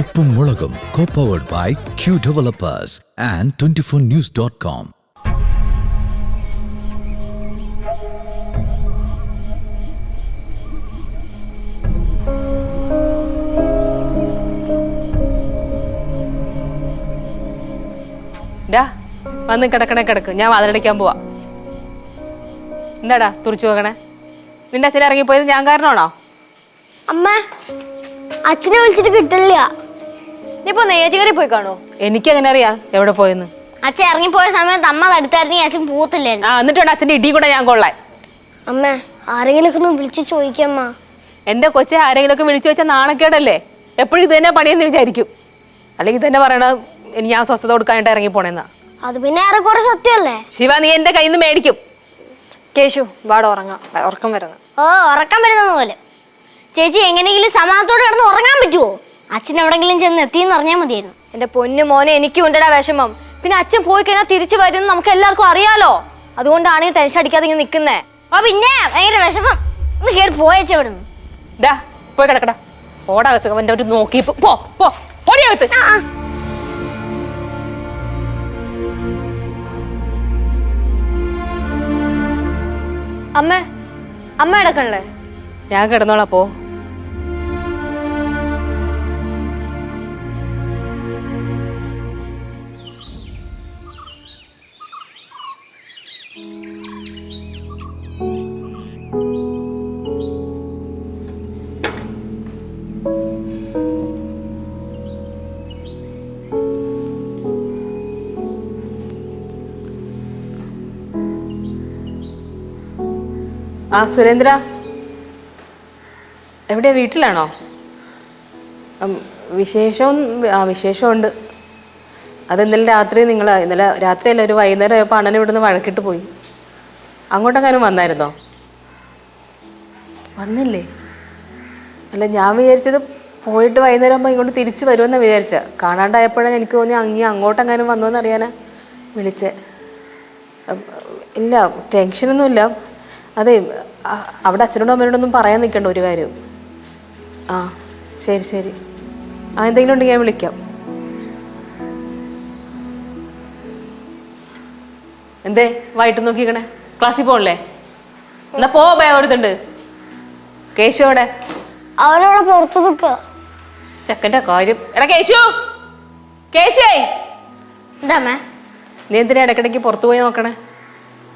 ഉപ്പും മുളകും co-powered by Q Developers and 24news.com. ഡാ വന്ന് കിടക്കണേ കിടക്ക്. ഞാൻ വാതിലടിക്കാൻ പോവാ. എന്താടാ തുറച്ചു നോക്കണേ നിന്റെ അച്ഛൻ ഇറങ്ങിപ്പോയത് ഞാൻ കാരണമാണോ? അമ്മ അച്ഛനെ വിളിച്ചിട്ട് കിട്ടില്ല ഇനിയിപ്പോ നെയ്യാറ്റിക്കറി പോയി കാണോ എനിക്കെങ്ങനെ അറിയാം എവിടെ പോയെന്ന്? അച്ഛൻ ഇറങ്ങിപ്പോയ സമയത്ത് അമ്മ തടുത്തായിരുന്നെങ്കിൽ അച്ഛൻ പോത്തില്ലേ ആ എന്നിട്ട് അച്ഛന്റെ ഇടി കൂടെ ഞാൻ കൊള്ളാൻ. അമ്മ ആരെങ്കിലും ഒന്ന് വിളിച്ച് ചോദിക്കമ്മ എന്റെ കൊച്ചെ ആരെങ്കിലുമൊക്കെ വിളിച്ചു വെച്ചാൽ നാണക്കേടല്ലേ? എപ്പോഴും ഇത് തന്നെ പണിയെന്ന് വിചാരിക്കും. അല്ലെങ്കിൽ തന്നെ പറയണ ഇനി ഞാൻ സ്വസ്ഥത കൊടുക്കാനായിട്ട് ഇറങ്ങി പോണെന്നാ അത് പിന്നെ ഏറെക്കുറെ സത്യമല്ലേ? ശിവ നീ എന്റെ കയ്യിൽ നിന്ന് മേടിക്കും. കേശു വാട ഉറങ്ങാം. ഉറക്കം വരുന്നു. ഓ ഉറക്കം വരുന്നത് പോലെ. ചേച്ചി എങ്ങനെയെങ്കിലും സമാധാനത്തോടെ കിടന്ന് അച്ഛൻ എവിടെങ്കിലും ചെന്ന് എത്തിയെന്ന് അറിഞ്ഞാൽ മതിയായിരുന്നു. എന്റെ പൊന്നു മോനെ എനിക്കും ഉണ്ടടാ വിഷമം. പിന്നെ അച്ഛൻ പോയി കഴിഞ്ഞാൽ തിരിച്ചു വരും നമുക്ക് എല്ലാവർക്കും അറിയാലോ? അതുകൊണ്ടാണ് ഈ ടെൻഷൻ അടിക്കാതെ ഇങ്ങനെ നിൽക്കുന്നേ ഓ പിന്നെ ഭയങ്കര വിഷമം. ഒന്ന് കയറി പോയച്ച ഇവിടുന്ന്. പോയി കിടക്കടാ. ഓടകത്ത് അവന്റെ ഒരു നോക്കി. പോ പോ ഓടിയാകത്ത് അമ്മ അമ്മ എടുക്കണല്ലേ ഞാൻ കിടന്നോളാ പോ. ആ സുരേന്ദ്ര. എവിടെ? വീട്ടിലാണോ? വിശേഷവും ആ വിശേഷമുണ്ട് അത് ഇന്നലെ രാത്രി നിങ്ങൾ ഇന്നലെ രാത്രിയല്ല ഒരു വൈകുന്നേരം ആയപ്പോൾ അണ്ണൻ ഇവിടുന്ന് വഴക്കിട്ട് പോയി. അങ്ങോട്ടെങ്ങാനും വന്നായിരുന്നോ? വന്നില്ലേ? അല്ല ഞാൻ വിചാരിച്ചത് പോയിട്ട് വൈകുന്നേരം ആകുമ്പോൾ ഇങ്ങോട്ട് തിരിച്ചു വരുമെന്ന് വിചാരിച്ച. കാണാണ്ടായപ്പോഴാണ് എനിക്ക് തോന്നി അങ്ങി അങ്ങോട്ടെങ്ങാനും വന്നോന്ന് അറിയാനാ വിളിച്ചേ ഇല്ല ടെൻഷനൊന്നുമില്ല. അതെ അവിടെ അച്ഛനോടും അമ്മയോടൊന്നും പറയാൻ നിൽക്കണ്ട ഒരു കാര്യം. ആ ശരി ശരി. ആ എന്തെങ്കിലും ഉണ്ടെങ്കിൽ ഞാൻ വിളിക്കാം. എന്തേ വൈകിട്ട് നോക്കിക്കണേ? ക്ലാസ്സിൽ പോകണല്ലേ? എന്നാ പോ ബാഗ് എടുത്തുണ്ട് കേശു അവിടെ? അവരവിടെ പുറത്ത് നിൽക്കുക ചെക്കന്റെ കാര്യം. എടാ കേശു! കേശുവേ! എന്താ നീ എന്തിനാ ഇടയ്ക്കിടയ്ക്ക് പുറത്തു പോയി നോക്കണേ?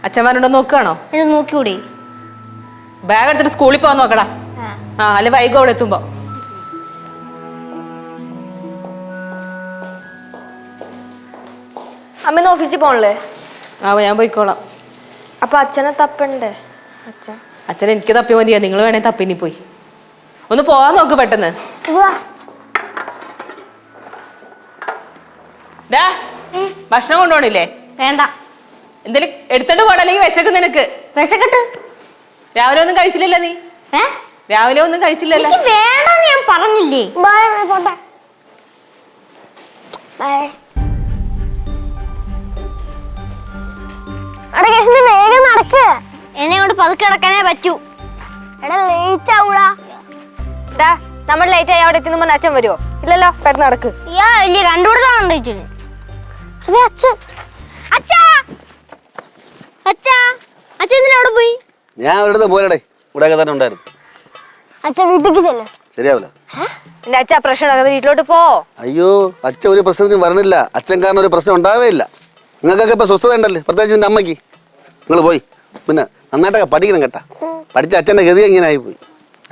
അച്ഛന്മാരുണ്ടോ നോക്കുകയാണോ? ഇത് നോക്കിക്കൂടി? ബാഗ് എടുത്തിട്ട് സ്കൂളിൽ പോവാൻ നോക്കടാ. ആ. അല്ലെ വൈകും അവിടെ എത്തുമ്പോ. അമ്മ ഓഫീസിൽ പോണല്ലേ? ആ ഞാൻ പോയിക്കോളാം. അപ്പൊ അച്ഛനെ തപ്പണ്ടേ? അച്ഛൻ. അച്ഛൻ എനിക്ക് തപ്പി മതിയാ? നിങ്ങൾ വേണേ തപ്പിനി പോയി. ഒന്ന് പോവാൻ നോക്ക് പെട്ടെന്ന്. ഭക്ഷണം കൊണ്ടുപോണില്ലേ? വേണ്ട. എന്തേലും എടുത്തോണ്ട് പോടാ അല്ലെങ്കിൽ വിശക്കും നിനക്ക്. വിശക്കട്ട്. രാവിലെ ഒന്നും കഴിച്ചില്ലല്ലോ നീ? ഏ? രാവിലെ ഒന്നും കഴിച്ചില്ലല്ലോ. എനിക്ക് വേണമെന്ന് ഞാൻ പറഞ്ഞില്ലേ? പോട്ടെ. വേഗം നടക്ക്. എന്നെ കൊണ്ട് പതുക്കെ കിടക്കാനേ പറ്റൂ. എടാ ലേറ്റ് ആവൂടാ. ഡാ നമ്മൾ ലേറ്റ് ആയി അവിടെ എത്തുന്ന അച്ഛൻ വരുമോ ഇല്ലല്ലോ പെട്ടെന്ന് നടക്ക്. യാ വലിയ കണ്ടുപിടുത്തം കണ്ടിട്ട് അതെ അച്ഛൻ. അച്ഛാ! അച്ഛാ അച്ഛൻ എന്തിനാ അവിടെ പോയി? ഞാൻ ഒരിടത്ത് പോരടേ ഇവിടെയൊക്കെ തന്നെ ഉണ്ടായിരുന്നു. അച്ഛൻ വീട്ടിലേക്ക് ചെല്ല്. ശരിയാവില്ല. എന്റെ അച്ഛ പ്രശ്നം വീട്ടിലോട്ട് പോ. അയ്യോ അച്ഛൻ ഒരു പ്രശ്നത്തിനും വരണില്ല. അച്ഛൻ കാരണം ഒരു പ്രശ്നം ഉണ്ടാവവില്ല നിങ്ങൾക്കൊക്കെ ഇപ്പൊ സ്വസ്ഥത ഉണ്ടല്ലേ? പ്രത്യേകിച്ച് എന്റെ അമ്മയ്ക്ക്. നിങ്ങൾ പോയി. പിന്നെ നന്നായിട്ടൊക്കെ പഠിക്കണം കേട്ടാ. പഠിച്ച അച്ഛന്റെ ഗതി ഇങ്ങനെ ആയിപ്പോയി?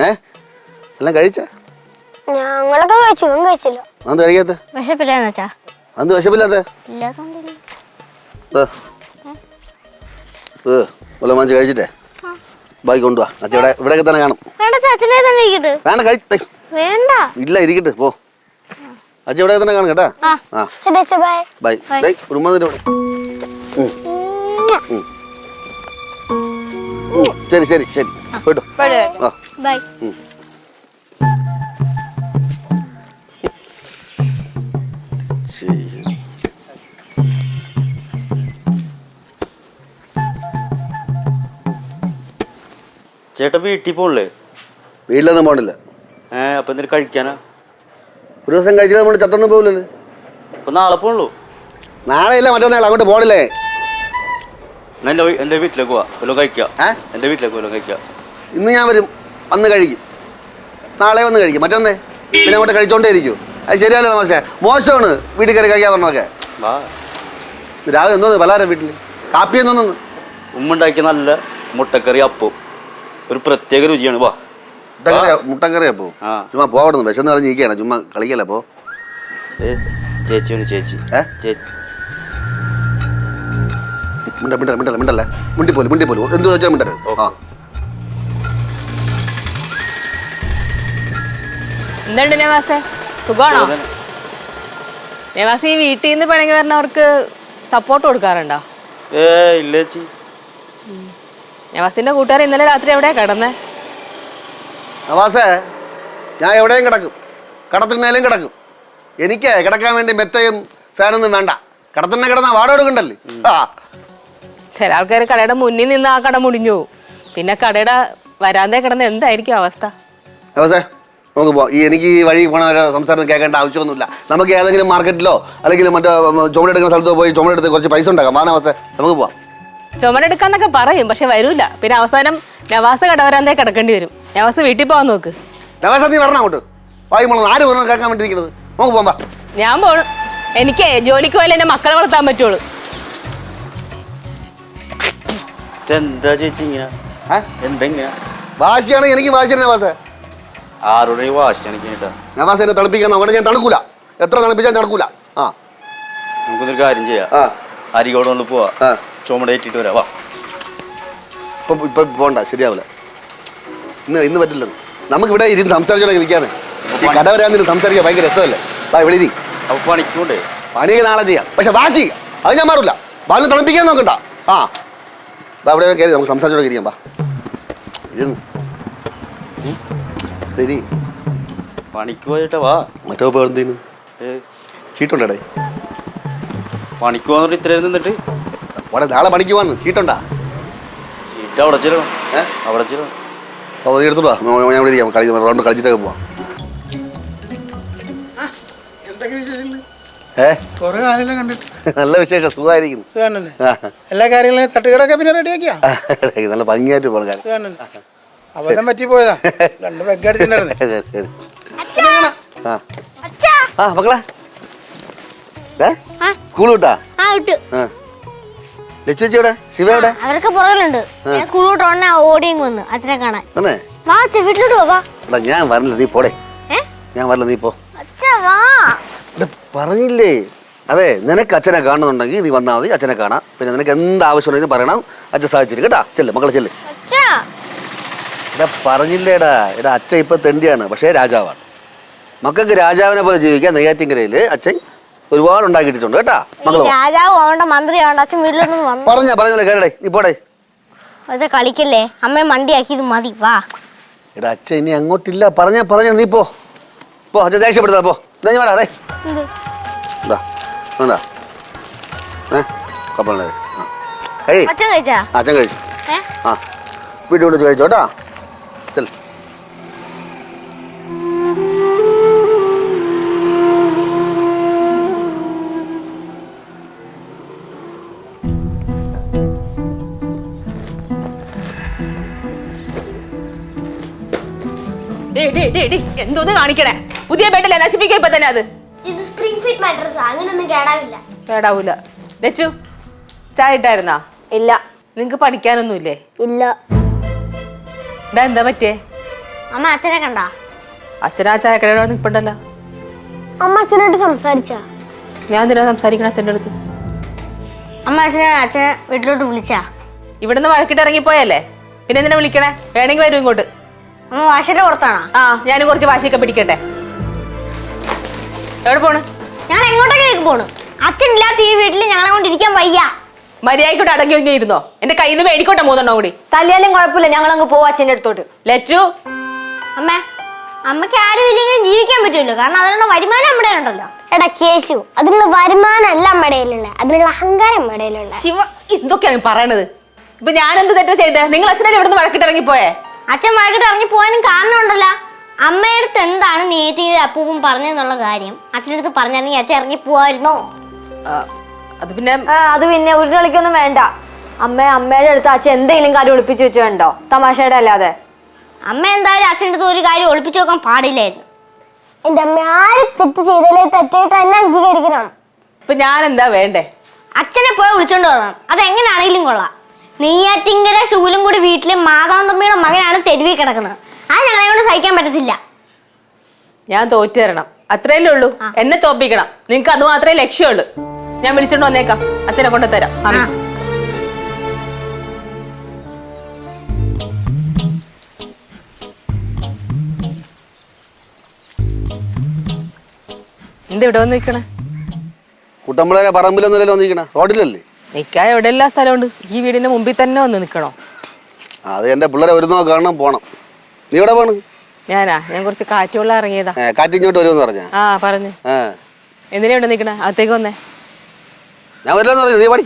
ഏ? എല്ലാം കഴിച്ച? ഞങ്ങളൊക്കെ കഴിച്ചു കഴിച്ചില്ല. അത് കഴിക്കാത്ത? വിശപ്പില്ലാന്ന് അച്ഛാ? അന്ത് വിശപ്പില്ലാത്ത? ഇല്ലാത്തോണ്ടില്ല. വല്ല മാഞ്ചി കഴിച്ചിട്ടേ? ബാക്കി കൊണ്ടുവാ. അച്ഛൻ ഇവിടെ ഇവിടെയൊക്കെ തന്നെ കാണും. വേണ്ട അച്ഛനെ തന്നെ ഇരിക്കട്ടെ. വേണ്ട കഴിച്ചിട്ടേ വേണ്ട. ഇല്ല ഇരിക്കട്ടെ പോ. അച്ഛൻ ഇവിടെ തന്നെ കാണും കേട്ടാ? ആ. ബൈ. ബൈ. ബൈ. ഉറുമ്പതിന്റെ ഇവിടെ. ഉം. ഉം. ഉം. ശരി ശരി ശരി. പോയിട്ട്. ആ. ബൈ. ചേട്ടാ വീട്ടിൽ പോണില്ലേ? വീട്ടിലൊന്നും പോണില്ല. ഏ അപ്പൊ എന്തിനു കഴിക്കാനാ? ഒരു ദിവസം കഴിച്ചാൽ നമ്മൾ ചത്തൊന്നും പോകില്ലല്ലോ അപ്പൊ നാളെ പോണല്ലോ നാളെ ഇല്ല മറ്റന്നാൾ അങ്ങോട്ട് പോണില്ലേ? എന്നാ എന്റെ വീ- എന്റെ വീട്ടിലേക്ക് പോവാ വല്ലതും കഴിക്കാം? ഏ? എന്റെ വീട്ടിലേക്ക് വല്ലതും കഴിക്കാം? ഇന്ന് ഞാൻ വരും വന്ന് കഴിക്കും. നാളെ വന്ന് കഴിക്കും. മറ്റൊന്നേ പിന്നെ അങ്ങോട്ട് കഴിച്ചോണ്ടേ ഇരിക്കൂ. അത് ശരിയല്ല മോശം മോശമാണ് വീട്ടിൽ കയറി കഴിക്കാൻ പറഞ്ഞതൊക്കെ. വാ. രാവിലെ എന്തോന്ന് പലഹാരം വീട്ടിൽ കാപ്പി എന്തോന്നു? ഉമ്മുണ്ടാക്കിയ നല്ല മുട്ടക്കറി അപ്പം. ഒരു പ്രത്യേക രുചിയാണ്. വാ. മുട്ടക്കറി മുട്ടക്കറി അപ്പോ ആ. ചുമ്മാ പോവണം വിശന്ന് പറഞ്ഞിരിക്കുകയാണ് ചുമ്മാ കളിക്കലപ്പോ അപ്പോ ഏ, ചേച്ചി ഒന്ന് ചേച്ചി. ഏ? ചേച്ചി. മിണ്ട മിണ്ട മിണ്ടല്ല മിണ്ടല്ല? മുണ്ടിപ്പോലും മുണ്ടിപ്പോലും. എന്ത് വെച്ചാൽ മിണ്ടരുത്. ആ. എന്തുണ്ട് നവാസേ? സുഖമാണോ നവാസ് ഈ വീട്ടിൽ നിന്ന് പിണങ്ങി വരുന്നവർക്ക് സപ്പോർട്ട് കൊടുക്കാറുണ്ടോ? ഏ ഇല്ല ചേച്ചി. നവാസിന്റെ കൂട്ടുകാർ ഇന്നലെ രാത്രി എവിടെയാ കിടന്നേ? നവാസേ ഞാൻ എവിടെയും കിടക്കും. കടത്തിന്മേലും കിടക്കും. എനിക്ക് കിടക്കാൻ വേണ്ടി മെത്തയും ഫാനൊന്നും വേണ്ട. കടത്തിനെ കിടന്ന വാട കൊടുക്കണ്ടല്ലേ? ആ. ചില ആൾക്കാർ കടയുടെ മുന്നിൽ നിന്ന് ആ കട മുടിഞ്ഞു പോകും പിന്നെ കടയുടെ വരാന്തേ കിടന്ന് എന്തായിരിക്കും അവസ്ഥ? നവാസേ നമുക്ക് പോവാം ഈ എനിക്ക് ഈ വഴി പോണവരെ സംസാരം കേൾക്കേണ്ട ആവശ്യമൊന്നുമില്ല. നമുക്ക് ഏതെങ്കിലും മാർക്കറ്റിലോ അല്ലെങ്കിൽ മറ്റോ ചുമടെടുക്കുന്ന സ്ഥലത്തോ പോയി ചുമടെടുത്ത് കുറച്ച് പൈസ ഉണ്ടാക്കാം. വാ നവാസേ നമുക്ക് പോവാം. ചുമടെടുക്കാന്നൊക്കെ പറയും പക്ഷെ വരൂല. പിന്നെ അവസാനം നവാസ കടവരാന്തേ കിടക്കേണ്ടി വരും. നവാസ് വീട്ടിൽ പോവാൻ നോക്ക്. നവാസ നീ വരണം അങ്ങോട്ട്. വായി മുളന്ന് ആര് പറഞ്ഞു കേൾക്കാൻ വേണ്ടി നമുക്ക് വാ. ഞാൻ പോണു. എനിക്ക് ജോലിക്ക് പോയാലേ എന്റെ മക്കളെ വളർത്താൻ പറ്റുള്ളൂ. ഇതെന്താ ചേച്ചി ഇങ്ങനെ? ഏ? എന്താ ഇങ്ങനെ എനിക്ക് വാശിയാണ് നവാസേ. ആരുടെ ഈ വാശി എനിക്ക് കേട്ടാ. നവാസ് എന്നെ തണുപ്പിക്കാൻ നോക്കണേ ഞാൻ തണുക്കൂല. എത്ര തണുപ്പിച്ചാൽ തണുക്കൂല. ആ. നമുക്കൊന്നൊരു കാര്യം ചെയ്യാം. ആ. അരികോട് കൊണ്ട് പോവാ. ആ. ചുമടേറ്റിട്ട് വരാം. വാ. ഇപ്പൊ ഇപ്പൊ പോണ്ട ശരിയാവില്ല ഇന്ന് ഇന്ന് പറ്റില്ല നമുക്ക് ഇവിടെ ഇരുന്ന് സംസാരിച്ചോടെ ഇരിക്കാന്ന്. ഈ കട വരാൻ സംസാരിക്കാൻ ഭയങ്കര രസമല്ലേ? വാ ഇവിടെ ഇരി. അപ്പൊ പണിക്കൂണ്ടേ പണിയൊക്കെ നാളെ ചെയ്യാം. പക്ഷെ വാശി. അത് ഞാൻ മാറില്ല ബാലിനെ തണുപ്പിക്കാൻ നോക്കണ്ട. ആ. വാ ഇവിടെ കയറി നമുക്ക് സംസാരിച്ചോടെ ഇരിക്കാം വാ. ഇരുന്ന്. ഇരി. പണിക്ക് പോയിട്ടാ വാ. മറ്റോ ഇപ്പോൾ എന്തെയ്യുന്നു ചീട്ടുണ്ടേ പണിക്ക് പോന്നിട്ട് ഇത്രയും നിന്നിട്ട്? അവിടെ നാളെ പണിക്ക് വന്ന് ചീട്ടുണ്ടാ? ചീട്ട് അവിടെ അപ്പോൾ നീ എടുത്തോളാ ഞാൻ ഞാൻ ഇവിടെ ഇരിക്കാം. കളി റൗണ്ട് കളിച്ചിട്ടൊക്കെ പോവാം. ഏ? കുറെ കാലം കണ്ടിട്ട്. നല്ല വിശേഷം സുഖമായിരിക്കുന്നു. എല്ലാ കാര്യങ്ങളും തട്ടുകടൊക്കെ പിന്നെ റെഡിയാക്കിയാ? നല്ല ഭംഗിയായിട്ട് പോകാൻ അബദ്ധം പറ്റി പോയതാ. രണ്ട് ശരി. ആ. അച്ഛാ! ആ മക്കളെ. സ്കൂൾ വിട്ടാ? ആ വിട്ടു. ശിവ എവിടെ അവരൊക്കെ പുറകിലുണ്ട്. ഞാൻ സ്കൂൾ വിട്ട് ഉടനെ ഓടിയും വന്ന് അച്ഛനെ കാണാൻ. വാ അച്ഛ വീട്ടിലോട്ട് പോവാ എടാ ഞാൻ വരണില്ല നീ പോടെ. ഞാൻ വരില്ല നീ പോ. അച്ഛാ വാ. എടാ, പറഞ്ഞില്ലേ? അതെ നിനക്ക് അച്ഛനെ കാണുന്നുണ്ടെങ്കിൽ നീ വന്നാൽ മതി അച്ഛനെ കാണാം. പിന്നെ നിനക്ക് എന്ത് ആവശ്യമുണ്ടെങ്കിലും പറയണം. അച്ഛൻ സാധിച്ചില്ല കേട്ടാ? ചെല്ല് മക്കളെ ചെല്ല്. അച്ഛാ. എടാ പറഞ്ഞില്ലേടാ? എടാ അച്ഛൻ ഇപ്പൊ തെണ്ടിയാണ് പക്ഷേ രാജാവാണ്. മക്കൾക്ക് രാജാവിനെ പോലെ ജീവിക്കാൻ നെയ്യാറ്റിങ്കരയിൽ അച്ഛൻ ഒരുപാട് ഉണ്ടാക്കിയിട്ടുണ്ട് കേട്ടാ മക്കൾ പോ. രാജാവ് ആവണ്ട മന്ത്രി ആവണ്ട അച്ഛൻ വീട്ടിലൊന്നും വന്നു പറഞ്ഞ പറഞ്ഞല്ലേ കേടേ നീ പോടേ. അച്ഛാ കളിക്കല്ലേ? അമ്മയെ മതി വാ. എടാ അച്ഛൻ ഇനി അങ്ങോട്ടില്ല. പറഞ്ഞ പറഞ്ഞ നീ പോ. പോ അച്ഛൻ ദേഷ്യപ്പെടുത്താ പോ. എന്നാ ഞാൻ വേടാ ഡേ. എന്ത്? എന്താ വേണ്ട ഏ കപ്പലിനെ കഴി. അച്ഛൻ കഴിച്ചാ? അച്ഛൻ കഴിച്ചു. ഏ? ആ വീട്ടിൽ വിളിച്ച് കഴിച്ചോ എന്തോന്ന് കാണിക്കണേ? പുതിയ ബെഡല്ലേ നശിപ്പിക്കോ ഇപ്പൊ തന്നെ അത്. ഇത് സ്പ്രിംഗ് ഫിറ്റ് മാട്രസ് അങ്ങനെയൊന്നും കേടാവില്ല. കേടാവൂല. ലച്ചു ചായ ഇട്ടായിരുന്നാ? ഇല്ല. നിങ്ങക്ക് പഠിക്കാനൊന്നുമില്ലേ? ഇല്ല. ഇടാ എന്താ പറ്റിയേ? അമ്മ അച്ഛനെ കണ്ടാ? അച്ഛനാ അവിടെ നിൽപ്പുണ്ടല്ലോ. അമ്മ അച്ഛനോട് സംസാരിച്ചാ? ഞാൻ എന്തിനാ സംസാരിക്കണ അച്ഛന്റെ അടുത്ത്? അമ്മ അച്ഛനെ അച്ഛനെ വീട്ടിലോട്ട് വിളിച്ചാ? ഇവിടുന്ന് വഴക്കിട്ട് ഇറങ്ങിപ്പോയല്ലേ? പിന്നെ എന്തിനാ വിളിക്കണേ? വേണമെങ്കിൽ വരും ഇങ്ങോട്ട്. അമ്മ വാശയുടെ പുറത്താണോ? ആ ഞാനും കുറച്ച് വാശിയൊക്കെ പിടിക്കട്ടെ. എവിടെ പോണ്? ഞങ്ങൾ എങ്ങോട്ടേക്ക് പോണ്? അച്ഛൻ ഇല്ലാത്ത ഈ വീട്ടിൽ ഞങ്ങളെ കൊണ്ട് ഇരിക്കാൻ വയ്യ. മര്യാദയ്ക്കോട്ട് അടങ്ങി ഒതുങ്ങി ഇരുന്നോ. എന്റെ കയ്യിൽ നിന്ന് മേടിക്കോട്ടെ മൂന്നെണ്ണം കൂടി. തല്ലിയാലും കുഴപ്പമില്ല ഞങ്ങൾ അങ്ങ് പോവാ അച്ഛന്റെ അടുത്തോട്ട്. ലച്ചു. അമ്മ അമ്മയ്ക്ക് ആരും ഇല്ലെങ്കിലും ജീവിക്കാൻ പറ്റുമല്ലോ. കാരണം അതിനുള്ള വരുമാനം നമ്മുടെ ഉണ്ടല്ലോ എടാ കേശു അതിനുള്ള വരുമാനമല്ല അമ്മടയിലുള്ള അതിനുള്ള അഹങ്കാരം അമ്മടയിലുള്ള ശിവ എന്തൊക്കെയാണ് ഈ പറയണത്. ഇപ്പൊ ഞാൻ എന്ത് തെറ്റാ ചെയ്തേ? നിങ്ങൾ അച്ഛനെ ഇവിടുന്ന് വഴക്കിട്ടിറങ്ങി ഇറങ്ങിപ്പോയേ അച്ഛൻ വഴക്കിട്ട് ഇറങ്ങി പോകാനും കാരണം ഉണ്ടല്ലോ അമ്മയുടെ അടുത്ത് എന്താണ് നേറ്റിയുടെ അപ്പൂപ്പും പറഞ്ഞെന്നുള്ള കാര്യം? അച്ഛന്റെ അടുത്ത് പറഞ്ഞാണെങ്കിൽ അച്ഛൻ ഇറങ്ങി പോവായിരുന്നോ? ആ, അത് പിന്നെ അത് പിന്നെ ഒരു കളിക്കൊന്നും വേണ്ട. അമ്മ അമ്മയുടെ അടുത്ത് അച്ഛൻ എന്തെങ്കിലും കാര്യം ഒളിപ്പിച്ചു വെച്ച് കണ്ടോ? തമാശയുടെ അല്ലാതെ. അമ്മ എന്തായാലും അച്ഛന്റെ അടുത്ത് ഒരു കാര്യം ഒളിപ്പിച്ചു നോക്കാൻ പാടില്ലായിരുന്നു. എന്റെ അമ്മ ആര് തെറ്റ് ചെയ്താലേ തെറ്റായിട്ട് തന്നെ അംഗീകരിക്കണം. ഇപ്പൊ ഞാൻ എന്താ വേണ്ടേ? അച്ഛനെ പോയി വിളിച്ചോണ്ട് വരണം. അതെങ്ങനെയാണെങ്കിലും കൊള്ളാം. നെയ്യാറ്റിങ്കര ശൂലും കൂടി വീട്ടിലെ മാതാവൻ തമ്മിയുടെ മകനാണ് തെരുവിൽ കിടക്കുന്നത്. അത് ഞങ്ങളെ കൊണ്ട് സഹിക്കാൻ പറ്റത്തില്ല. ഞാൻ തോറ്റു തരണം അത്രയല്ലേ ഉള്ളൂ. എന്നെ തോപ്പിക്കണം. നിങ്ങൾക്ക് അത് മാത്രമേ ലക്ഷ്യമുള്ളൂ. ഞാൻ വിളിച്ചോണ്ട് വന്നേക്കാം. അച്ഛനെ കൊണ്ട് തരാം. ആ. എന്ത് ഇവിടെ വന്ന് നിൽക്കണേ പറമ്പിലൊന്നുമല്ലോ വന്നിരിക്കണ. റോഡിലല്ലേ? നിൽക്കാൻ എവിടെ എല്ലാ സ്ഥലമുണ്ട്? ഈ വീടിന്റെ മുമ്പിൽ തന്നെ വന്ന് നിൽക്കണോ അത് എന്റെ പിള്ളേരെ വരുന്നോ കാണണം പോണം. നീ എവിടെ പോണ്? ഞാനാ? ഞാൻ കുറച്ച് കാറ്റുള്ള ഇറങ്ങിയതാ. ഏ, കാറ്റിങ്ങോട്ട് വരുമെന്ന് പറഞ്ഞ? ആ പറഞ്ഞു. എന്തിനാ ഇവിടെ നിൽക്കണേ അകത്തേക്ക് വന്നേ. ഞാൻ വരില്ലെന്ന് പറഞ്ഞു നീ പടി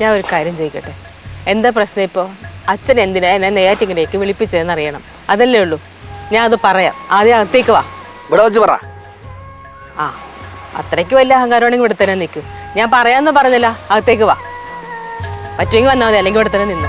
ഞാൻ ഒരു കാര്യം ചോദിക്കട്ടെ? എന്താ പ്രശ്നം ഇപ്പോൾ അച്ഛൻ എന്തിനാ എന്നെ നെയ്യാറ്റിങ്ങനേക്ക് വിളിപ്പിച്ചതെന്ന് അറിയണം? അതല്ലേ ഉള്ളൂ. ഞാൻ അത് പറയാം. ആദ്യം അകത്തേക്ക് വാ. ഇവിടെ വെച്ച് പറ. ആ. അത്രയ്ക്ക് വലിയ അഹങ്കാരമാണെങ്കിൽ ഇവിടെ തന്നെ നിൽക്കും ഞാൻ പറയാമെന്ന് പറഞ്ഞില്ല. അകത്തേക്ക് വാ. പറ്റുമെങ്കിൽ വന്നാൽ മതി. അല്ലെങ്കിൽ ഇവിടെ തന്നെ നിന്ന്.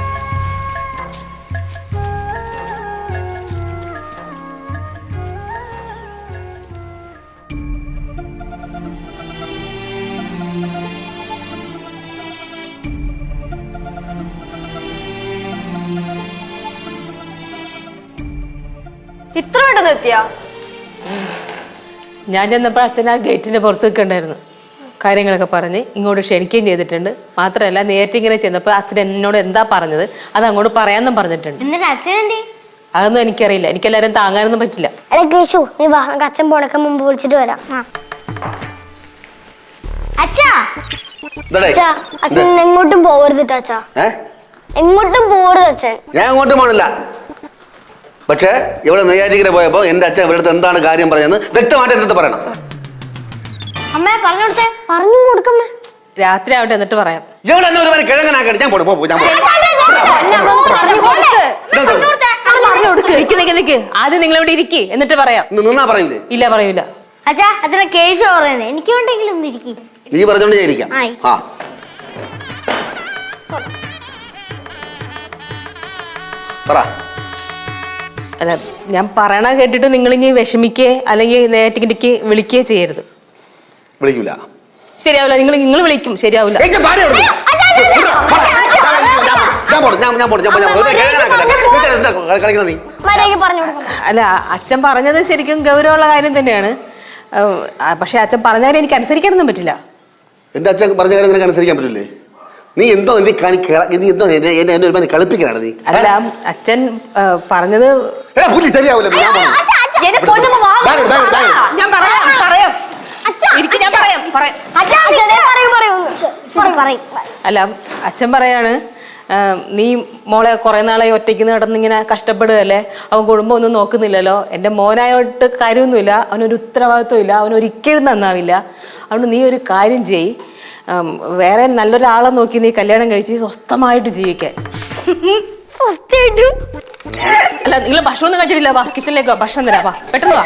ഇത്ര പെട്ടെന്ന് എത്തിയാ? ഞാൻ ചെന്നപ്പോൾ അച്ഛൻ ആ ഗേറ്റിന്റെ പുറത്ത് നിൽക്കണ്ടായിരുന്നു. കാര്യങ്ങളൊക്കെ പറഞ്ഞ് ഇങ്ങോട്ട് ക്ഷണിക്കുകയും ചെയ്തിട്ടുണ്ട്. മാത്രമല്ല നേരിട്ട് ഇങ്ങനെ ചെന്നപ്പോൾ അച്ഛൻ എന്നോട് എന്താ പറഞ്ഞത് അത് അങ്ങോട്ട് പറയാമെന്നും പറഞ്ഞിട്ടുണ്ട്. എന്നിട്ട് അച്ഛൻ എന്തേ അതൊന്നും എനിക്കറിയില്ല. എനിക്കെല്ലാവരും താങ്ങാനൊന്നും പറ്റില്ല. എടാ കേശു നീ വാ നമുക്ക് അച്ഛൻ പോണൊക്കെ മുമ്പ് വിളിച്ചിട്ട് വരാം. അച്ഛാ! ഇതടേ. അച്ഛാ അച്ഛൻ എങ്ങോട്ടും പോകരുത് ട്ടോ അച്ഛാ. ഏ? എങ്ങോട്ടും പോകരുത് അച്ഛൻ. ഞാൻ അങ്ങോട്ട് പോണില്ല. പക്ഷേ ഇവിടെ നെയ്യാറ്റിക്കര പോയപ്പോൾ എന്റെ അച്ഛൻ ഇവിടുത്തെ എന്താണ് കാര്യം പറയുന്നത് വ്യക്തമായിട്ട് എന്റെ അടുത്ത് പറയണം. അമ്മേ പറഞ്ഞു കൊടുത്തേ. പറഞ്ഞു രാത്രി ആവട്ടെ എന്നിട്ട് പറയാം. ഇവിടെ എന്നെ ഒരു കിഴങ്ങനാക്കട്ടെ ഞാൻ പോ, പോ, ഞാൻ നിക്ക് നിക്ക് നിക്ക്. ആദ്യം നിങ്ങൾ ഇവിടെ ഇരിക്കി എന്നിട്ട് പറയാം. ഇന്ന് നിന്നാ പറയില്ലേ? ഇല്ല പറയൂല. അച്ഛാ അച്ഛനെ കേശു പറയുന്നത് എനിക്ക് വേണ്ടെങ്കിലും ഒന്ന് ഇരിക്കും. നീ പറഞ്ഞോണ്ട് ഞാൻ ഇരിക്കാം. ആ. പറ. അല്ല ഞാൻ പറയണ കേട്ടിട്ട് നിങ്ങൾ ഇനി വിഷമിക്കേ അല്ലെങ്കിൽ നേറ്റിക്ക് വിളിക്കേ ചെയ്യരുത് വിളിക്കൂല ശരിയാവില്ല നിങ്ങൾ നിങ്ങൾ വിളിക്കും ശരിയാവില്ല അല്ല അച്ഛൻ പറഞ്ഞത് ശരിക്കും ഗൗരവമുള്ള കാര്യം തന്നെയാണ് പക്ഷെ അച്ഛൻ പറഞ്ഞാലും എനിക്ക് അനുസരിക്കാനൊന്നും പറ്റില്ല എന്റെ അച്ഛൻ പറഞ്ഞ കാര്യം നിനക്ക് അനുസരിക്കാൻ പറ്റില്ലേ നീ എന്തോ നീ കാണി നീ എന്തോ എന്നെ എന്നെ എന്നെ ഒരുമാതിരി കളിപ്പിക്കാനാണ് നീ. അല്ല അച്ഛൻ പറഞ്ഞത് എടാ പുല്ലി ശരിയാവൂല പറഞ്ഞു ഞാൻ പോണം. എന്റെ പൊന്നു വാ ബാഗ് ബാഗ് ബാഗ് ഞാൻ പറയാം പറയാം. എനിക്ക് ഞാൻ പറയാം പറയാം. പറയും പറയും പറയും പറയും. അല്ല അച്ഛൻ പറയാണ് നീ മോളെ കുറേ നാളായി ഒറ്റയ്ക്ക് നടന്നിങ്ങനെ കഷ്ടപ്പെടുകയല്ലേ? അവൻ കുടുംബം ഒന്നും നോക്കുന്നില്ലല്ലോ. എന്റെ മോനായിട്ട് കാര്യമൊന്നുമില്ല. അവനൊരു ഉത്തരവാദിത്വം ഇല്ല അവൻ ഒരിക്കലും നന്നാവില്ല. അതുകൊണ്ട് നീ ഒരു കാര്യം ചെയ് വേറെ നല്ലൊരാളെ നോക്കി നീ കല്യാണം കഴിച്ച് സ്വസ്ഥമായിട്ട് ജീവിക്കാൻ. അല്ല നിങ്ങൾ ഭക്ഷണം ഒന്നും കഴിച്ചിട്ടില്ല. വാ കിച്ചണിലേക്ക് വാ ഭക്ഷണം തരാം. വാ പെട്ടെന്ന് വാ.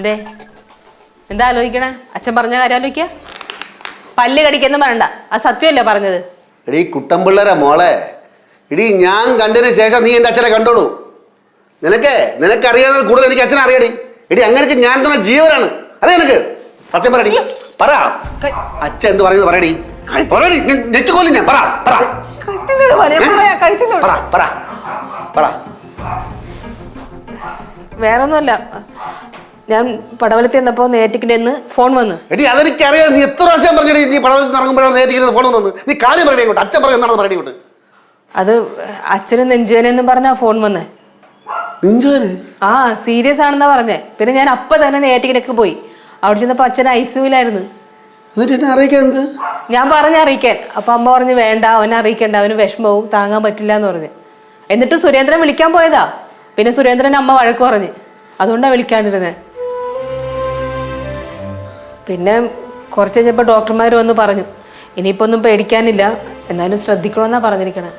എന്തേ? എന്താ ആലോചിക്കണേ? അച്ഛൻ പറഞ്ഞ കാര്യം ആലോചിക്ക. പല്ല് കടിക്കുന്ന പറയണ്ട. അത് സത്യമല്ലേ പറഞ്ഞത്? എടീ കുട്ടമ്പിള്ളേരെ മോളെ. എടീ ഞാൻ കണ്ടതിന് ശേഷം നീ എന്റെ അച്ഛനെ കണ്ടോളൂ. നിനക്ക് നിനക്കറിയാവുന്ന കൂടുതൽ എനിക്ക് അച്ഛനെ അറിയടി. എടി അങ്ങനെ ഞാൻ തന്നെ ജീവനാണ്. അറിയാം നിനക്ക്? സത്യം പറയടി. പറ. അച്ഛൻ എന്ത് പറയുന്നത് പറയടി. പറയടി നെറ്റുകൊല്ലും ഞാൻ. പറ പറ. പറ പറ. പറ. വേറെ ഒന്നുമല്ല ഞാൻ പടവലത്തിൽ നിന്നപ്പോ നേറ്റിക്കിന്റെ നിന്ന് ഫോൺ വന്നു. എടി അതെനിക്ക് അറിയാം നീ എത്ര പ്രാവശ്യം പറഞ്ഞു നീ പടവലത്തിൽ ഇറങ്ങുമ്പോഴാണ് നേറ്റിക്കിന്റെ ഫോൺ വന്നത്? നീ കാര്യം പറയണേ ഇങ്ങോട്ട്. അച്ഛൻ പറഞ്ഞു എന്താണെന്ന് പറയണേ ഇങ്ങോട്ട്. അത് അച്ഛനും നെഞ്ചുവേനെന്നും പറഞ്ഞാ ഫോൺ വന്നേ. നെഞ്ചോര് ആ സീരിയസ് ആണെന്നാ പറഞ്ഞേ. പിന്നെ ഞാൻ അപ്പൊ തന്നെ നേറ്റിക്കിനൊക്കെ പോയി. അവിടെ ചെന്നപ്പോ അച്ഛൻ ഐസിയുലായിരുന്നു എന്നിട്ട് എന്നെ അറിയിക്കാൻ എന്ത്? ഞാൻ പറഞ്ഞ അറിയിക്കാൻ. അപ്പൊ അമ്മ പറഞ്ഞു വേണ്ട അവനെ അറിയിക്കണ്ട. അവന് വിഷമവും താങ്ങാൻ പറ്റില്ല എന്ന് പറഞ്ഞു. എന്നിട്ട് സുരേന്ദ്രൻ വിളിക്കാൻ പോയതാ. പിന്നെ സുരേന്ദ്രൻ അമ്മ വഴക്ക് പറഞ്ഞു. അതുകൊണ്ടാണ് വിളിക്കാണ്ടിരുന്നത് പിന്നെ കുറച്ച് കഴിഞ്ഞപ്പോൾ ഡോക്ടർമാർ വന്ന് പറഞ്ഞു ഇനിയിപ്പോൾ ഒന്നും പേടിക്കാനില്ല എന്നാലും ശ്രദ്ധിക്കണമെന്നാണ് പറഞ്ഞിരിക്കണേ.